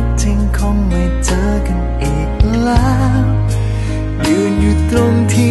ต คงไม่เจอกันอีกแล้ว ยืนอยู่ตรงที่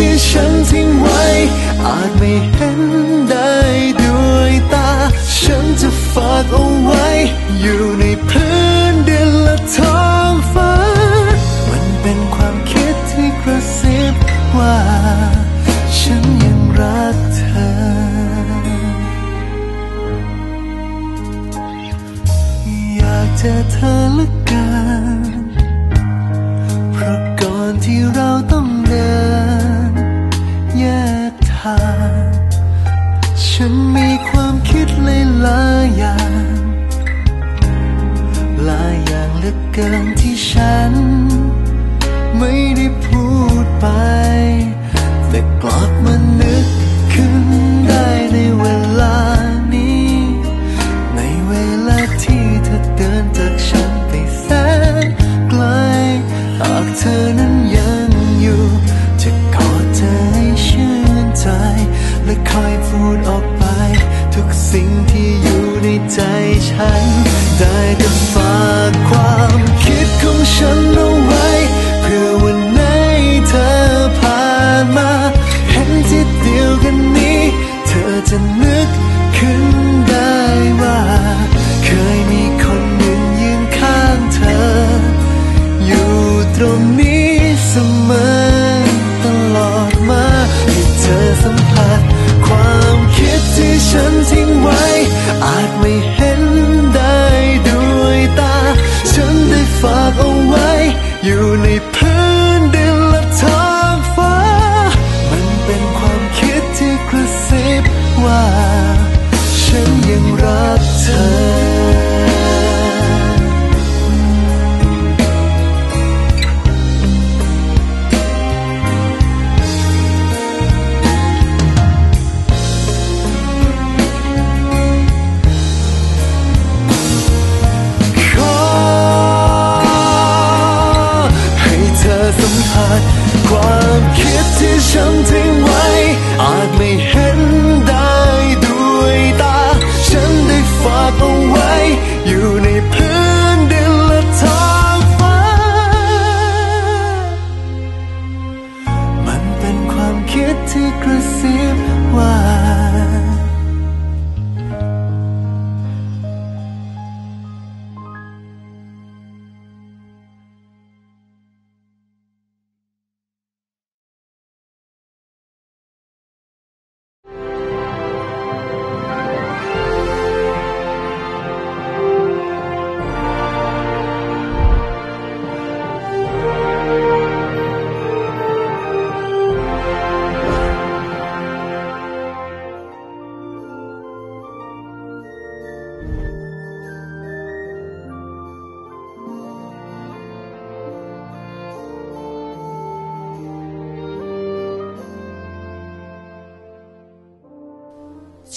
ที่ฉันทิ้งไว้ อาจไม่เห็นได้ด้วยตา ฉันจะฝากเอาไว้อยู่ ลือเกินที่ฉัน ไม่ได้พูดไป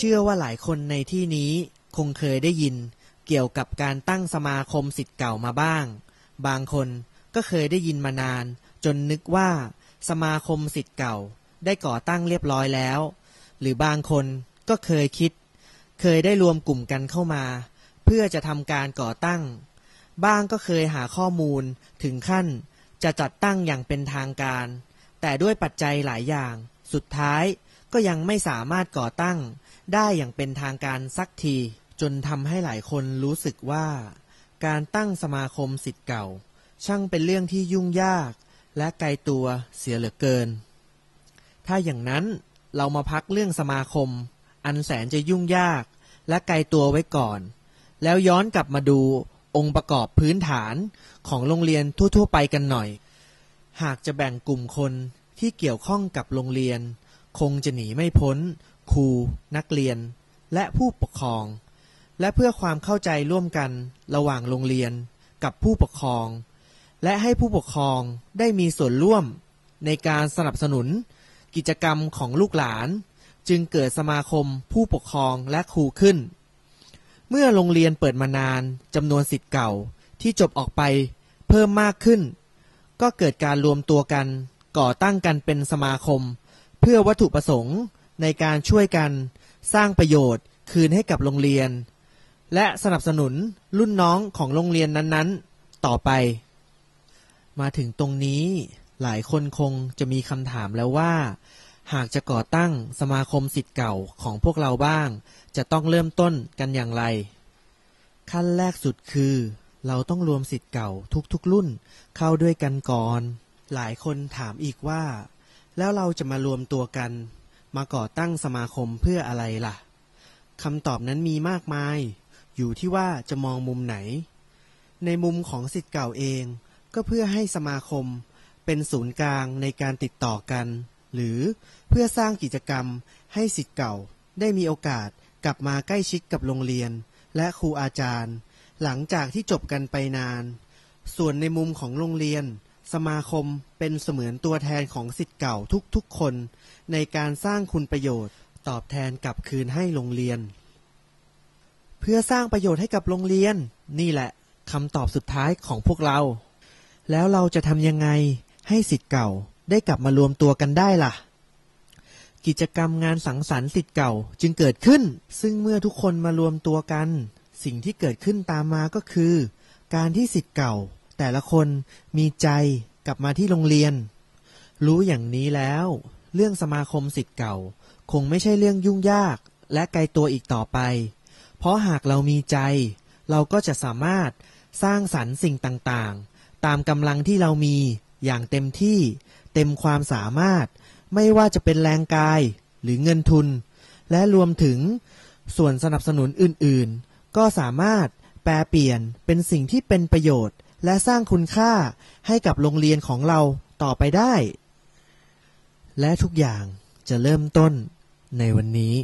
ชื่อว่าหลายคนในที่นี้คงเคยได้ยิน เกี่ยวกับการตั้งสมาคมสิทธิ์เก่ามาบ้าง บางคนก็เคยได้ยินมานาน จนนึกว่า สมาคมสิทธิ์เก่า ได้ก่อตั้งเรียบร้อยแล้ว หรือบางคนก็เคยคิด เคยได้รวมกลุ่มกันเข้ามา เพื่อจะทำการก่อตั้ง บ้างก็เคยหาข้อมูลถึงขั้นจะจัดตั้งอย่างเป็นทางการ แต่ด้วยปัจจัยหลายอย่าง สุดท้ายก็ยังไม่สามารถก่อตั้ง ได้อย่างเป็นทางการสักที จนทำให้หลายคนรู้สึกว่า การตั้งสมาคมสิทธิ์เก่า ช่างเป็นเรื่องที่ยุ่งยาก และไกลตัวเสียเหลือเกิน ถ้าอย่างนั้นเรามาพักเรื่องสมาคม อันแสนจะยุ่งยาก และไกลตัวไว้ก่อน แล้วย้อนกลับมาดูองค์ประกอบพื้นฐานของโรงเรียนทั่ว ๆ ไปกันหน่อย หากจะแบ่งกลุ่มคนที่เกี่ยวข้องกับโรงเรียน คงจะหนีไม่พ้นครู นักเรียน และผู้ปกครอง และเพื่อความเข้าใจร่วมกันระหว่างโรงเรียนกับผู้ปกครอง และให้ผู้ปกครองได้มีส่วนร่วมในการสนับสนุน กิจกรรมของลูกหลาน จึงเกิดสมาคมผู้ปกครองและครูขึ้น เมื่อโรงเรียนเปิดมานานจำนวนสิทธิ์เก่าที่จบออกไปเพิ่มมากขึ้น ก็เกิดการรวมตัวกันก่อตั้งกันเป็นสมาคม เพื่อวัตถุประสงค์ในการช่วยกัน สร้างประโยชน์คืนให้กับโรงเรียน และสนับสนุนรุ่นน้องของโรงเรียนนั้นๆ ต่อไป มาถึงตรงนี้หลายคนคงจะมีคำถามแล้วว่า หากจะก่อตั้งสมาคมสิทธิ์เก่าของพวกเราบ้าง จะต้องเริ่มต้นกันอย่างไร ขั้นแรกสุดคือ เราต้องรวมสิทธิ์เก่าทุกๆรุ่นเข้าด้วยกันก่อน หลายคนถามอีกว่า แล้วเราจะมารวมตัวกัน มาก่อตั้งสมาคมเพื่ออะไรล่ะคำตอบนั้นมีมากมาย อยู่ที่ว่าจะมองมุมไหน ในมุมของสิทธิ์เก่าเอง ก็เพื่อให้สมาคม เป็นศูนย์กลางในการติดต่อกัน หรือเพื่อสร้างกิจกรรมให้สิทธิ์เก่า ได้มีโอกาสกลับมาใกล้ชิดกับโรงเรียน และครูอาจารย์ หลังจากที่จบกันไปนาน ส่วนในมุมของโรงเรียน สมาคมเป็นเสมือนตัวแทนของสิทธิ์เก่าทุกๆคน ในการสร้างคุณประโยชน์ ตอบแทนกลับคืนให้โรงเรียน เพื่อสร้างประโยชน์ให้กับโรงเรียน นี่แหละคำตอบสุดท้ายของพวกเรา แล้วเราจะทำยังไงให้สิทธิ์เก่าได้กลับมารวมตัวกันได้ล่ะ กิจกรรมงานสังสรรค์สิทธิ์เก่าจึงเกิดขึ้น ซึ่งเมื่อทุกคนมารวมตัวกัน สิ่งที่เกิดขึ้นตามมาก็คือ การที่สิทธิ์เก่า แต่ละคนมีใจกลับมาที่โรงเรียน รู้อย่างนี้แล้ว เรื่องสมาคมสิทธิ์เก่า คงไม่ใช่เรื่องยุ่งยากและไกลตัวอีกต่อไป เพราะหากเรามีใจ เราก็จะสามารถสร้างสรรค์สิ่งต่างๆ ตามกำลังที่เรามีอย่างเต็มที่ เต็มความสามารถ ไม่ว่าจะเป็นแรงกายหรือเงินทุน และรวมถึง ส่วนสนับสนุนอื่นๆ ก็สามารถแปลเปลี่ยนเป็นสิ่งที่เป็นประโยชน์ และสร้างคุณค่าให้กับโรงเรียนของเราต่อไปได้ และทุกอย่างจะเริ่มต้นในวันนี้